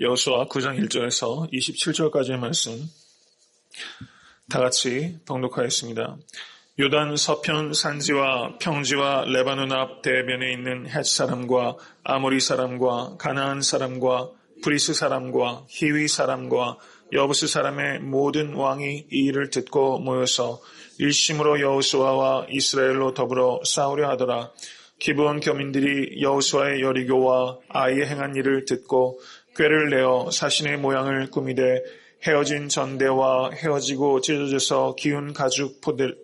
여호수아 9장 1절에서 27절까지의 말씀 다 같이 봉독하였습니다. 요단 서편 산지와 평지와 레바논 앞 대변에 있는 헷 사람과 아모리 사람과 가나안 사람과 브리스 사람과 히위 사람과 여부스 사람의 모든 왕이 이 일을 듣고 모여서 일심으로 여호수아와 이스라엘로 더불어 싸우려 하더라. 기브온 교민들이 여호수아의 여리교와 아이의 행한 일을 듣고 꾀를 내어 사신의 모양을 꾸미되 헤어진 전대와 헤어지고 찢어져서 기운 가죽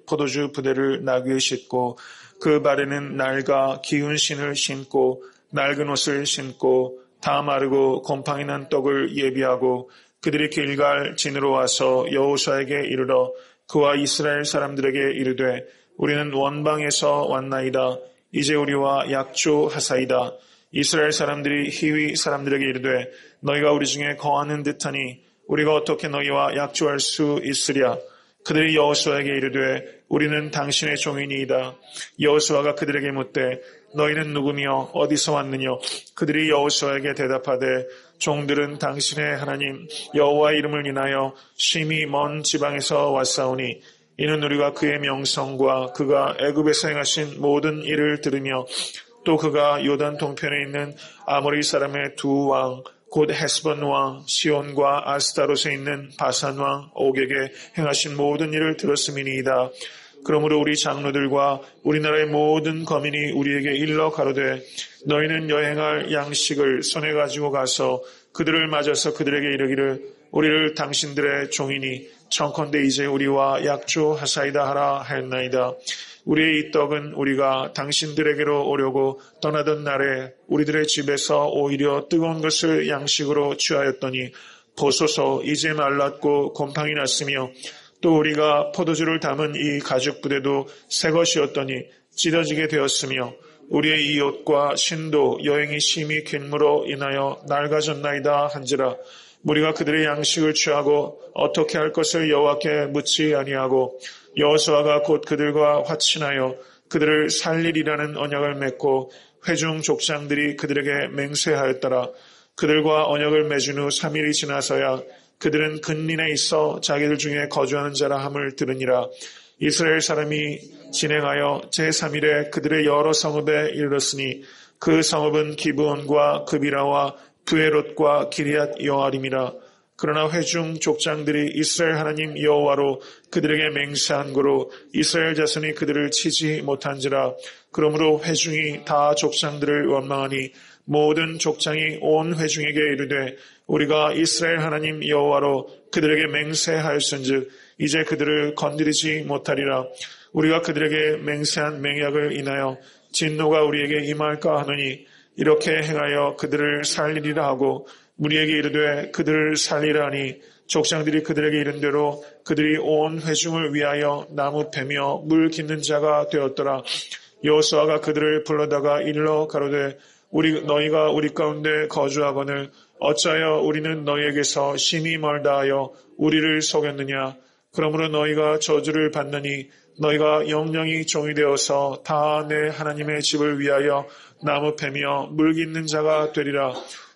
포도주 부대를 나귀에 싣고 그 발에는 낡아 기운 신을 신고 낡은 옷을 신고 다 마르고 곰팡이 난 떡을 예비하고 그들이 길갈 진으로 와서 여호수아에게 이르러 그와 이스라엘 사람들에게 이르되 우리는 원방에서 왔나이다. 이제 우리와 약조하사이다 이스라엘 사람들이 히위 사람들에게 이르되 너희가 우리 중에 거하는 듯하니 우리가 어떻게 너희와 약조할 수 있으랴? 그들이 여호수아에게 이르되 우리는 당신의 종이니이다. 여호수아가 그들에게 묻되 너희는 누구며 어디서 왔느냐? 그들이 여호수아에게 대답하되 종들은 당신의 하나님 여호와 이름을 인하여 심히 먼 지방에서 왔사오니 이는 우리가 그의 명성과 그가 애굽에서 행하신 모든 일을 들으며 또 그가 요단 동편에 있는 아모리 사람의 두 왕 곧 헤스본 왕 시온과 아스타롯에 있는 바산 왕 옥에게 행하신 모든 일을 들었음이니이다. 그러므로 우리 장로들과 우리나라의 모든 거민이 우리에게 일러 가로되 너희는 여행할 양식을 손에 가지고 가서 그들을 맞아서 그들에게 이르기를 우리를 당신들의 종이니 청컨대 이제 우리와 약조하사이다 하라 하였나이다. 우리의 이 떡은 우리가 당신들에게로 오려고 떠나던 날에 우리들의 집에서 오히려 뜨거운 것을 양식으로 취하였더니 보소서 이제 말랐고 곰팡이 났으며 또 우리가 포도주를 담은 이 가죽 부대도 새 것이었더니 찢어지게 되었으며 우리의 이 옷과 신도 여행이 심히 긴무로 인하여 낡아졌나이다 한지라 우리가 그들의 양식을 취하고 어떻게 할 것을 여호와께 묻지 아니하고 여호수아가 곧 그들과 화친하여 그들을 살리리라는 언약을 맺고 회중 족장들이 그들에게 맹세하였더라 그들과 언약을 맺은 후 3일이 지나서야 그들은 근린에 있어 자기들 중에 거주하는 자라 함을 들으니라. 이스라엘 사람이 진행하여 제3일에 그들의 여러 성읍에 이르렀으니 그 성읍은 기브온과 그비라와 부에롯과 기리앗 여아림이라. 그러나 회중 족장들이 이스라엘 하나님 여호와로 그들에게 맹세한 거로 이스라엘 자손이 그들을 치지 못한지라. 그러므로 회중이 다 족장들을 원망하니 모든 족장이 온 회중에게 이르되 우리가 이스라엘 하나님 여호와로 그들에게 맹세하였은즉 이제 그들을 건드리지 못하리라. 우리가 그들에게 맹세한 맹약을 인하여 진노가 우리에게 임할까 하느니 이렇게 행하여 그들을 살리리라 하고 우리에게 이르되 그들을 살리라 하니 족장들이 그들에게 이른 대로 그들이 온 회중을 위하여 나무 패며 물 깃는 자가 되었더라. 여호수아가 그들을 불러다가 일러 가로되 우리 너희가 우리 가운데 거주하거늘 어찌하여 우리는 너희에게서 심히 멀다 하여 우리를 속였느냐 그러므로 너희가 저주를 받느니 너희가 영영이 종이 되어서 다 내 하나님의 집을 위하여 나무 패며 물 깃는 자가 되리라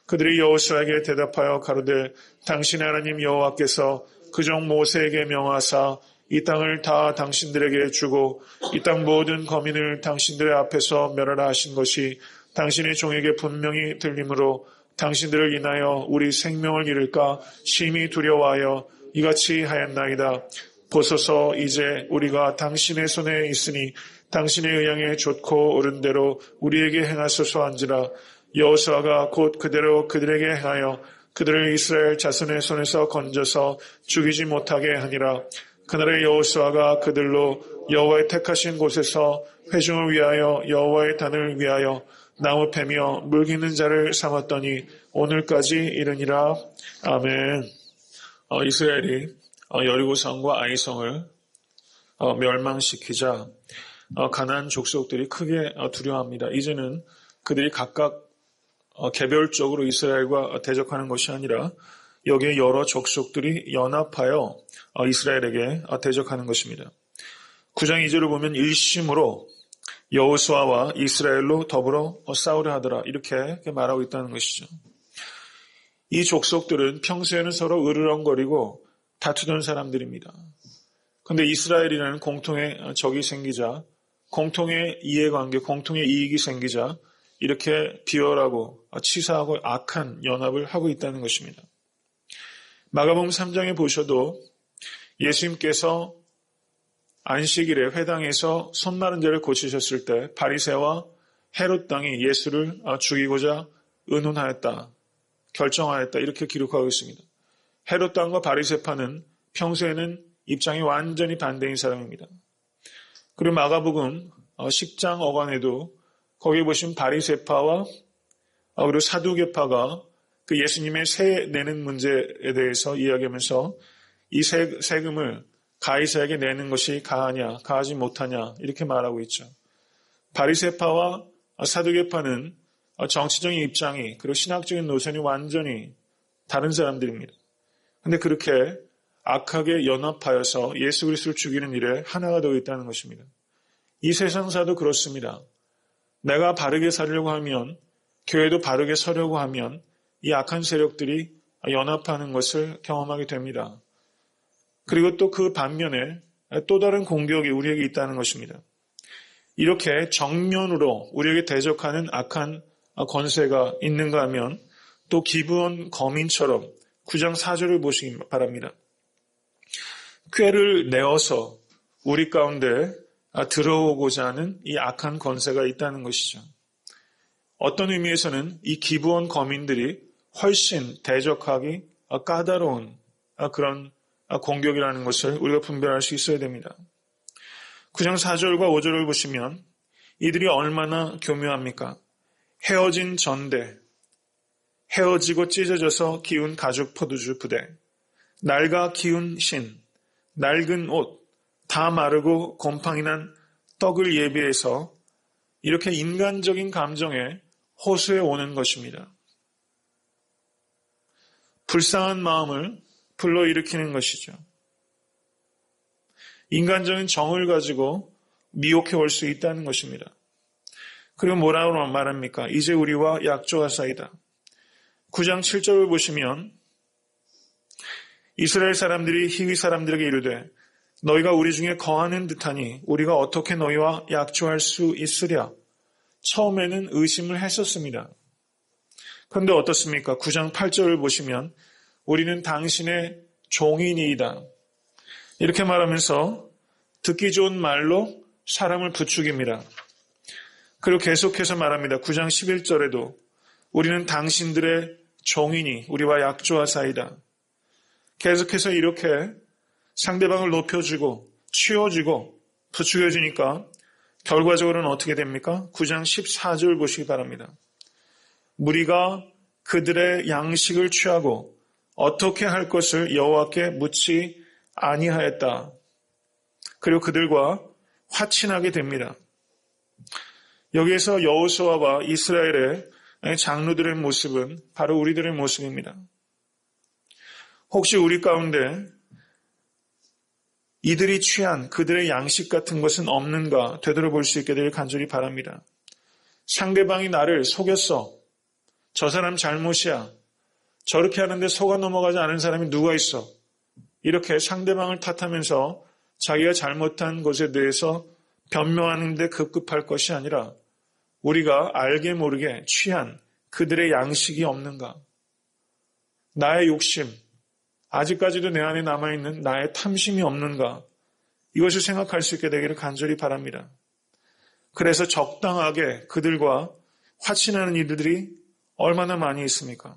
그들이 여호수아에게 대답하여 가로되 당신의 하나님 여호와께서 그종 모세에게 명하사 이 땅을 다 당신들에게 주고 이 땅 모든 거민을 당신들의 앞에서 멸하라 하신 것이 당신의 종에게 분명히 들림으로 당신들을 인하여 우리 생명을 잃을까 심히 두려워하여 이같이 하였나이다. 보소서 이제 우리가 당신의 손에 있으니 당신의 의향에 좋고 옳은 대로 우리에게 행하소서 한지라 여호수아가 곧 그대로 그들에게 행하여 그들을 이스라엘 자손의 손에서 건져서 죽이지 못하게 하니라. 그날의 여호수아가 그들로 여호와의 택하신 곳에서 회중을 위하여 여호와의 단을 위하여 나무 패며 물기는 자를 삼았더니 오늘까지 이르니라. 아멘. 어, 이스라엘이 어, 여리고성과 아이성을 어, 멸망시키자 어, 가난 족속들이 크게 어, 두려워합니다. 이제는 그들이 각각 어, 개별적으로 이스라엘과 대적하는 것이 아니라 여기에 여러 족속들이 연합하여 이스라엘에게 대적하는 것입니다. 9장 2절을 보면 일심으로 여호수아와 이스라엘로 더불어 싸우려 하더라 이렇게 말하고 있다는 것이죠. 이 족속들은 평소에는 서로 으르렁거리고 다투던 사람들입니다. 그런데 이스라엘이라는 공통의 적이 생기자, 공통의 이해관계, 공통의 이익이 생기자 이렇게 비열하고 치사하고 악한 연합을 하고 있다는 것입니다. 마가복음 3장에 보셔도 예수님께서 안식일에 회당에서 손 마른 자를 고치셨을 때 바리새와 헤롯 당이 예수를 죽이고자 의논하였다. 결정하였다. 이렇게 기록하고 있습니다. 헤롯 당과 바리새파는 평소에는 입장이 완전히 반대인 사람입니다. 그리고 마가복음 10장 어간에도 거기 보시면 바리새파와 그리고 사두개파가 그 예수님의 세 내는 문제에 대해서 이야기하면서 이 세, 세금을 가이사에게 내는 것이 가하냐, 가하지 못하냐 이렇게 말하고 있죠. 바리세파와 사두개파는 정치적인 입장이 그리고 신학적인 노선이 완전히 다른 사람들입니다. 근데 그렇게 악하게 연합하여서 예수 그리스도를 죽이는 일에 하나가 되어 있다는 것입니다. 이 세상사도 그렇습니다. 내가 바르게 살려고 하면 교회도 바르게 서려고 하면 이 악한 세력들이 연합하는 것을 경험하게 됩니다. 그리고 또 그 반면에 또 다른 공격이 우리에게 있다는 것입니다. 이렇게 정면으로 우리에게 대적하는 악한 권세가 있는가 하면 또 기부원 거민처럼 구장 4절을 보시기 바랍니다. 꾀를 내어서 우리 가운데 들어오고자 하는 이 악한 권세가 있다는 것이죠. 어떤 의미에서는 이 기부원 거민들이 훨씬 대적하기 까다로운 그런 공격이라는 것을 우리가 분별할 수 있어야 됩니다. 9장 4절과 5절을 보시면 이들이 얼마나 교묘합니까? 헤어진 전대, 헤어지고 찢어져서 기운 가죽 포도주 부대, 낡아 기운 신, 낡은 옷, 다 마르고 곰팡이 난 떡을 예비해서 이렇게 인간적인 감정에 호소해 오는 것입니다. 불쌍한 마음을 불러일으키는 것이죠. 인간적인 정을 가지고 미혹해 올 수 있다는 것입니다. 그리고 뭐라고 말합니까? 이제 우리와 약조하사이다. 9장 7절을 보시면 이스라엘 사람들이 희위 사람들에게 이르되 너희가 우리 중에 거하는 듯하니 우리가 어떻게 너희와 약조할 수 있으랴. 처음에는 의심을 했었습니다. 그런데 어떻습니까? 9장 8절을 보시면 우리는 당신의 종인이다. 이렇게 말하면서 듣기 좋은 말로 사람을 부추깁니다. 그리고 계속해서 말합니다. 9장 11절에도 우리는 당신들의 종인이 우리와 약조하사이다. 계속해서 이렇게 상대방을 높여주고 치워주고 부추겨주니까 결과적으로는 어떻게 됩니까? 9장 14절 보시기 바랍니다. 무리가 그들의 양식을 취하고 어떻게 할 것을 여호와께 묻지 아니하였다. 그리고 그들과 화친하게 됩니다. 여기에서 여호수아와 이스라엘의 장로들의 모습은 바로 우리들의 모습입니다. 혹시 우리 가운데 이들이 취한 그들의 양식 같은 것은 없는가 되돌아볼 수 있게 되길 간절히 바랍니다. 상대방이 나를 속였어. 저 사람 잘못이야. 저렇게 하는데 속아 넘어가지 않은 사람이 누가 있어? 이렇게 상대방을 탓하면서 자기가 잘못한 것에 대해서 변명하는데 급급할 것이 아니라 우리가 알게 모르게 취한 그들의 양식이 없는가? 나의 욕심, 아직까지도 내 안에 남아있는 나의 탐심이 없는가? 이것을 생각할 수 있게 되기를 간절히 바랍니다. 그래서 적당하게 그들과 화친하는 이들이 얼마나 많이 있습니까?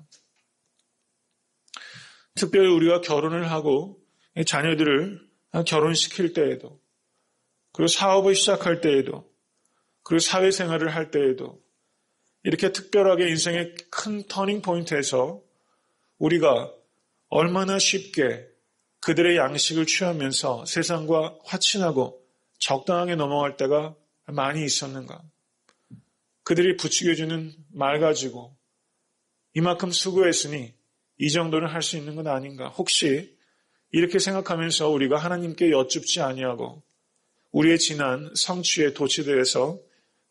특별히 우리가 결혼을 하고 자녀들을 결혼시킬 때에도 그리고 사업을 시작할 때에도 그리고 사회생활을 할 때에도 이렇게 특별하게 인생의 큰 터닝 포인트에서 우리가 얼마나 쉽게 그들의 양식을 취하면서 세상과 화친하고 적당하게 넘어갈 때가 많이 있었는가. 그들이 부추겨주는 말 가지고 이만큼 수고했으니 이 정도는 할 수 있는 건 아닌가. 혹시 이렇게 생각하면서 우리가 하나님께 여쭙지 아니하고 우리의 지난 성취에 도취되어서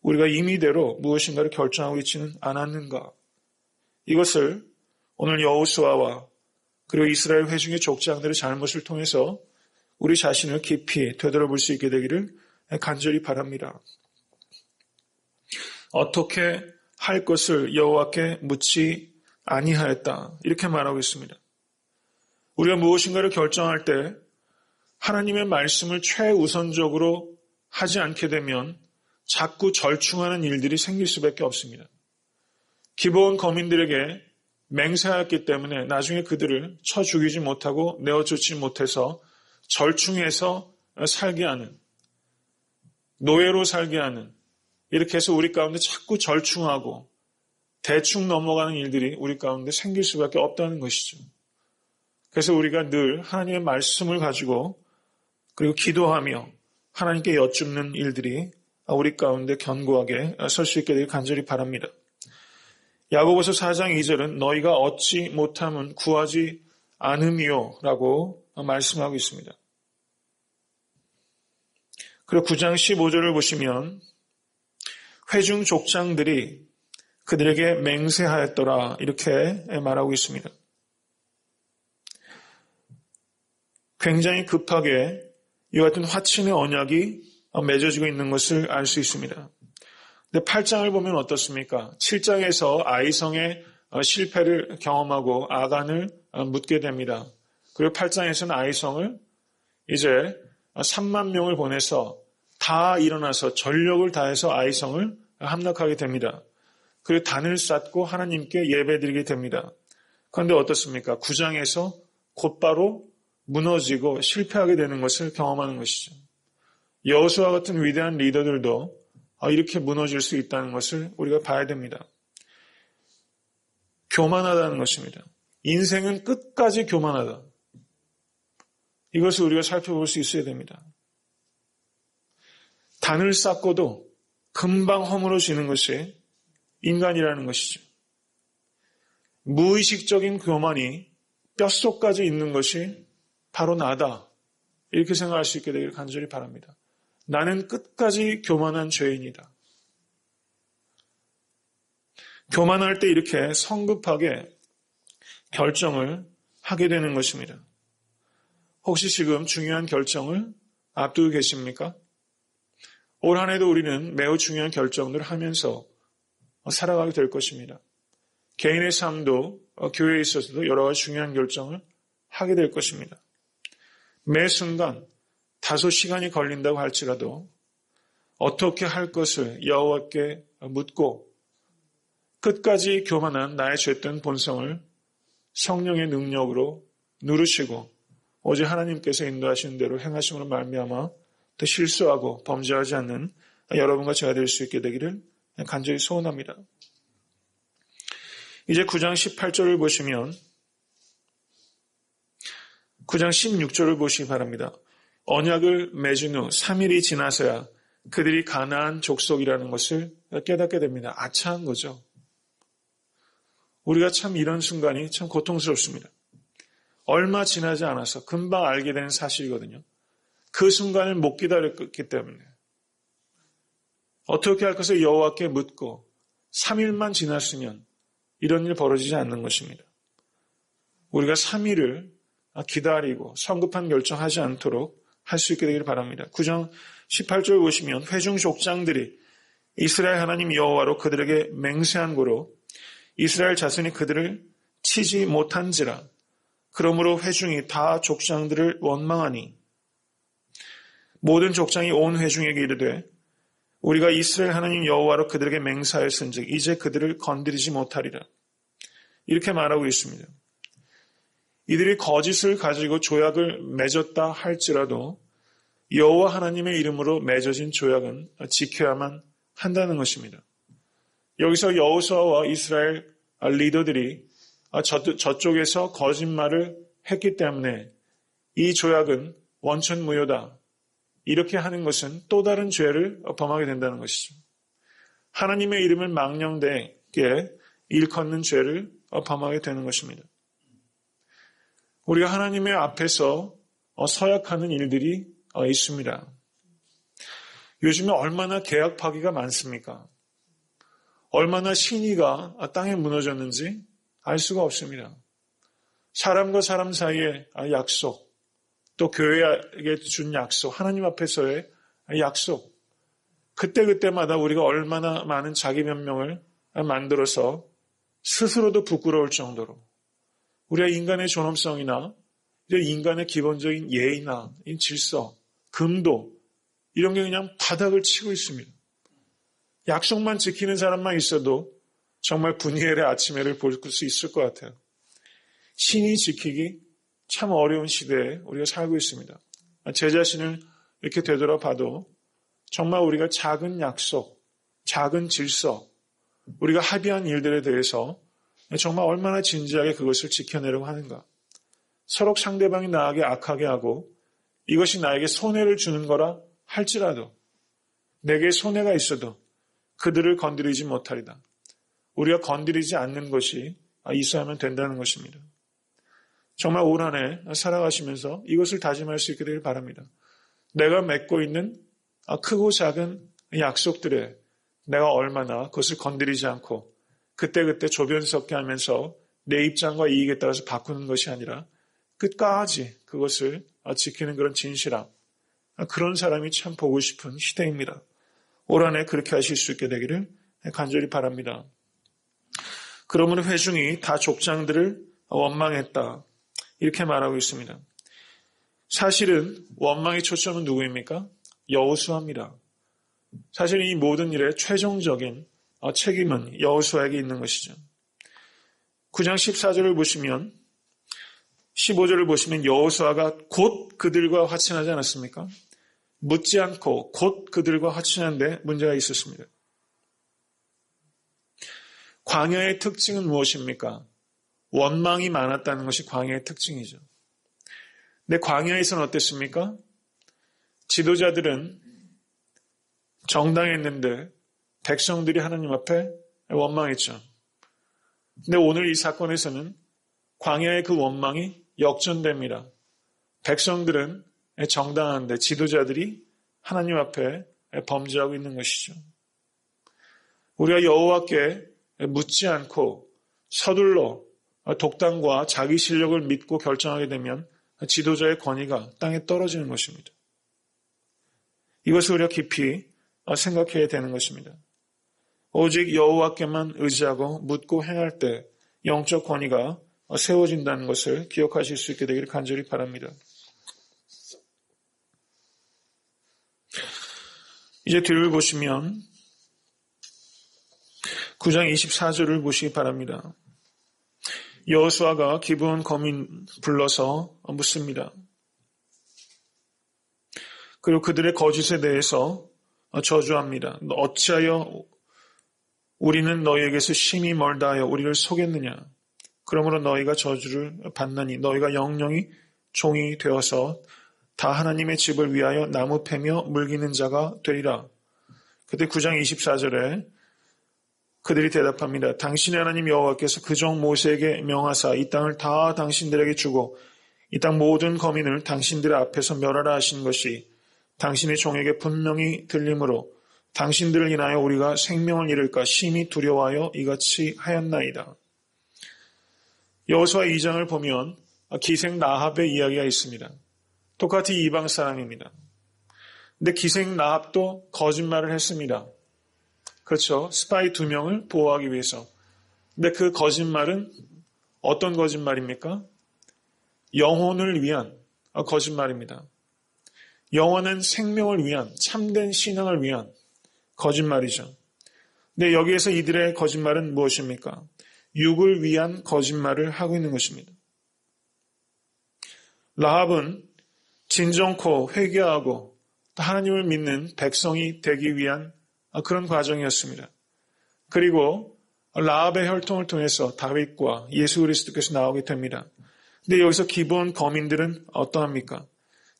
우리가 임의대로 무엇인가를 결정하고 있지는 않았는가. 이것을 오늘 여호수아와 그리고 이스라엘 회중의 족장들의 잘못을 통해서 우리 자신을 깊이 되돌아볼 수 있게 되기를 간절히 바랍니다. 어떻게 할 것을 여호와께 묻지 아니하였다. 이렇게 말하고 있습니다. 우리가 무엇인가를 결정할 때 하나님의 말씀을 최우선적으로 하지 않게 되면 자꾸 절충하는 일들이 생길 수밖에 없습니다. 기본 거민들에게 맹세하였기 때문에 나중에 그들을 쳐 죽이지 못하고 내어쫓지 못해서 절충해서 살게 하는 노예로 살게 하는 이렇게 해서 우리 가운데 자꾸 절충하고 대충 넘어가는 일들이 우리 가운데 생길 수밖에 없다는 것이죠. 그래서 우리가 늘 하나님의 말씀을 가지고 그리고 기도하며 하나님께 여쭙는 일들이 우리 가운데 견고하게 설 수 있게 되길 간절히 바랍니다. 야고보서 4장 2절은 너희가 얻지 못함은 구하지 않음이요 라고 말씀하고 있습니다. 그리고 9장 15절을 보시면 회중 족장들이 그들에게 맹세하였더라 이렇게 말하고 있습니다. 굉장히 급하게 이 같은 화친의 언약이 맺어지고 있는 것을 알 수 있습니다. 근데 8장을 보면 어떻습니까? 7장에서 아이성의 실패를 경험하고 아간을 묻게 됩니다. 그리고 8장에서는 아이성을 이제 3만 명을 보내서 다 일어나서 전력을 다해서 아이성을 함락하게 됩니다. 그리고 단을 쌓고 하나님께 예배드리게 됩니다. 그런데 어떻습니까? 9장에서 곧바로 무너지고 실패하게 되는 것을 경험하는 것이죠. 여수와 같은 위대한 리더들도 이렇게 무너질 수 있다는 것을 우리가 봐야 됩니다. 교만하다는 것입니다. 인생은 끝까지 교만하다. 이것을 우리가 살펴볼 수 있어야 됩니다. 단을 쌓고도 금방 허물어지는 것이 인간이라는 것이죠. 무의식적인 교만이 뼛속까지 있는 것이 바로 나다. 이렇게 생각할 수 있게 되기를 간절히 바랍니다. 나는 끝까지 교만한 죄인이다. 교만할 때 이렇게 성급하게 결정을 하게 되는 것입니다. 혹시 지금 중요한 결정을 앞두고 계십니까? 올 한 해도 우리는 매우 중요한 결정들을 하면서 살아가게 될 것입니다. 개인의 삶도 어, 교회에 있어서도 여러 가지 중요한 결정을 하게 될 것입니다. 매 순간 다소 시간이 걸린다고 할지라도 어떻게 할 것을 여호와께 묻고 끝까지 교만한 나의 죄된 본성을 성령의 능력으로 누르시고 오직 하나님께서 인도하시는 대로 행하심으로 말미암아 더 실수하고 범죄하지 않는 여러분과 제가 될 수 있게 되기를 간절히 소원합니다. 이제 9장 18절을 보시면 9장 16절을 보시기 바랍니다. 언약을 맺은 후 3일이 지나서야 그들이 가나안 족속이라는 것을 깨닫게 됩니다. 아차한 거죠. 우리가 참 이런 순간이 참 고통스럽습니다. 얼마 지나지 않아서 금방 알게 되는 사실이거든요. 그 순간을 못 기다렸기 때문에 어떻게 할 것을 여호와께 묻고 3일만 지났으면 이런 일 벌어지지 않는 것입니다. 우리가 3일을 기다리고 성급한 결정하지 않도록 할 수 있게 되기를 바랍니다. 9장 18절 보시면 회중 족장들이 이스라엘 하나님 여호와로 그들에게 맹세한 고로 이스라엘 자손이 그들을 치지 못한지라 그러므로 회중이 다 족장들을 원망하니 모든 족장이 온 회중에게 이르되 우리가 이스라엘 하나님 여호와로 그들에게 맹사하였은즉 이제 그들을 건드리지 못하리라. 이렇게 말하고 있습니다. 이들이 거짓을 가지고 조약을 맺었다 할지라도 여호와 하나님의 이름으로 맺어진 조약은 지켜야만 한다는 것입니다. 여기서 여호수아와 이스라엘 리더들이 저쪽에서 거짓말을 했기 때문에 이 조약은 원천 무효다. 이렇게 하는 것은 또 다른 죄를 범하게 된다는 것이죠. 하나님의 이름을 망령되게 일컫는 죄를 범하게 되는 것입니다. 우리가 하나님의 앞에서 서약하는 일들이 있습니다. 요즘에 얼마나 계약 파기가 많습니까? 얼마나 신의가 땅에 무너졌는지 알 수가 없습니다. 사람과 사람 사이의 약속, 또 교회에게 준 약속, 하나님 앞에서의 약속, 그때그때마다 우리가 얼마나 많은 자기 변명을 만들어서 스스로도 부끄러울 정도로 우리가 인간의 존엄성이나 인간의 기본적인 예의나 질서, 금도 이런 게 그냥 바닥을 치고 있습니다. 약속만 지키는 사람만 있어도 정말 분이엘의 아침에를 볼 수 있을 것 같아요. 신이 지키기 참 어려운 시대에 우리가 살고 있습니다. 제 자신을 이렇게 되돌아봐도 정말 우리가 작은 약속, 작은 질서, 우리가 합의한 일들에 대해서 정말 얼마나 진지하게 그것을 지켜내려고 하는가. 서로 상대방이 나에게 악하게 하고 이것이 나에게 손해를 주는 거라 할지라도 내게 손해가 있어도 그들을 건드리지 못하리다. 우리가 건드리지 않는 것이 있어야만 된다는 것입니다. 정말 올 한해 살아가시면서 이것을 다짐할 수 있게 되길 바랍니다. 내가 맺고 있는 크고 작은 약속들에 내가 얼마나 그것을 건드리지 않고 그때그때 조변석게 하면서 내 입장과 이익에 따라서 바꾸는 것이 아니라 끝까지 그것을 지키는 그런 진실함. 그런 사람이 참 보고 싶은 시대입니다. 올 한해 그렇게 하실 수 있게 되기를 간절히 바랍니다. 그러므로 회중이 다 족장들을 원망했다. 이렇게 말하고 있습니다. 사실은 원망의 초점은 누구입니까? 여호수아입니다. 사실 이 모든 일의 최종적인 책임은 여호수아에게 있는 것이죠. 9장 14절을 보시면 15절을 보시면 여호수아가 곧 그들과 화친하지 않았습니까? 묻지 않고 곧 그들과 화친한데 문제가 있었습니다. 광야의 특징은 무엇입니까? 원망이 많았다는 것이 광야의 특징이죠. 근데 광야에서는 어땠습니까? 지도자들은 정당했는데 백성들이 하나님 앞에 원망했죠. 근데 오늘 이 사건에서는 광야의 그 원망이 역전됩니다. 백성들은 정당한데 지도자들이 하나님 앞에 범죄하고 있는 것이죠. 우리가 여호와께 묻지 않고 서둘러 독단과 자기 실력을 믿고 결정하게 되면 지도자의 권위가 땅에 떨어지는 것입니다. 이것을 우리가 깊이 생각해야 되는 것입니다. 오직 여호와께만 의지하고 묻고 행할 때 영적 권위가 세워진다는 것을 기억하실 수 있게 되기를 간절히 바랍니다. 이제 뒤를 보시면 9장 24절을 보시기 바랍니다. 여호수아가 기브온 거민 불러서 묻습니다. 그리고 그들의 거짓에 대해서 저주합니다. 어찌하여 우리는 너희에게서 심히 멀다 하여 우리를 속였느냐. 그러므로 너희가 저주를 받나니 너희가 영영이 종이 되어서 다 하나님의 집을 위하여 나무 패며 물기는 자가 되리라. 그때 9장 24절에 그들이 대답합니다. 당신의 하나님 여호와께서 그 종 모세에게 명하사 이 땅을 다 당신들에게 주고 이 땅 모든 거민을 당신들의 앞에서 멸하라 하신 것이 당신의 종에게 분명히 들림으로 당신들을 인하여 우리가 생명을 잃을까 심히 두려워하여 이같이 하였나이다. 여호수아 2장을 보면 기생 나합의 이야기가 있습니다. 똑같이 이방 사람입니다. 근데 기생 나합도 거짓말을 했습니다. 그렇죠. 스파이 두 명을 보호하기 위해서. 근데 그 거짓말은 어떤 거짓말입니까? 영혼을 위한 거짓말입니다. 영혼은 생명을 위한, 참된 신앙을 위한 거짓말이죠. 근데 여기에서 이들의 거짓말은 무엇입니까? 육을 위한 거짓말을 하고 있는 것입니다. 라합은 진정코 회개하고 하나님을 믿는 백성이 되기 위한 아, 그런 과정이었습니다. 그리고 라합의 혈통을 통해서 다윗과 예수 그리스도께서 나오게 됩니다. 근데 여기서 기본 거민들은 어떠합니까?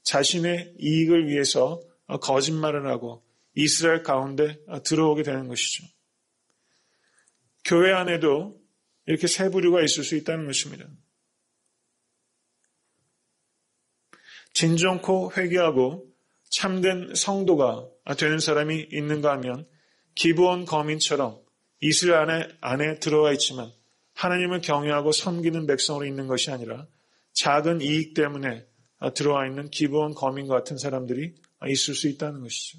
자신의 이익을 위해서 거짓말을 하고 이스라엘 가운데 들어오게 되는 것이죠. 교회 안에도 이렇게 세 부류가 있을 수 있다는 것입니다. 진정코 회개하고 참된 성도가 되는 사람이 있는가 하면 기부원 거민처럼 이스라엘 안에, 안에 들어와 있지만 하나님을 경외하고 섬기는 백성으로 있는 것이 아니라 작은 이익 때문에 들어와 있는 기본 거민과 같은 사람들이 있을 수 있다는 것이죠.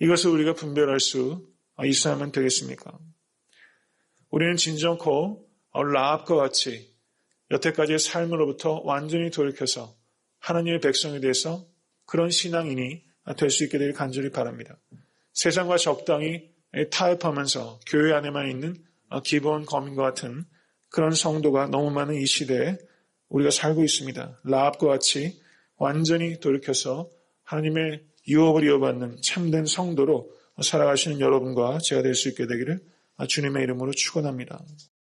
이것을 우리가 분별할 수 있어야만 되겠습니까? 우리는 진정코 라합과 같이 여태까지의 삶으로부터 완전히 돌이켜서 하나님의 백성에 대해서 그런 신앙인이 될 수 있게 되길 간절히 바랍니다. 세상과 적당히 타협하면서 교회 안에만 있는 기본 거민과 같은 그런 성도가 너무 많은 이 시대에 우리가 살고 있습니다. 라합과 같이 완전히 돌이켜서 하나님의 유업을 이어받는 참된 성도로 살아가시는 여러분과 제가 될 수 있게 되기를 주님의 이름으로 축원합니다.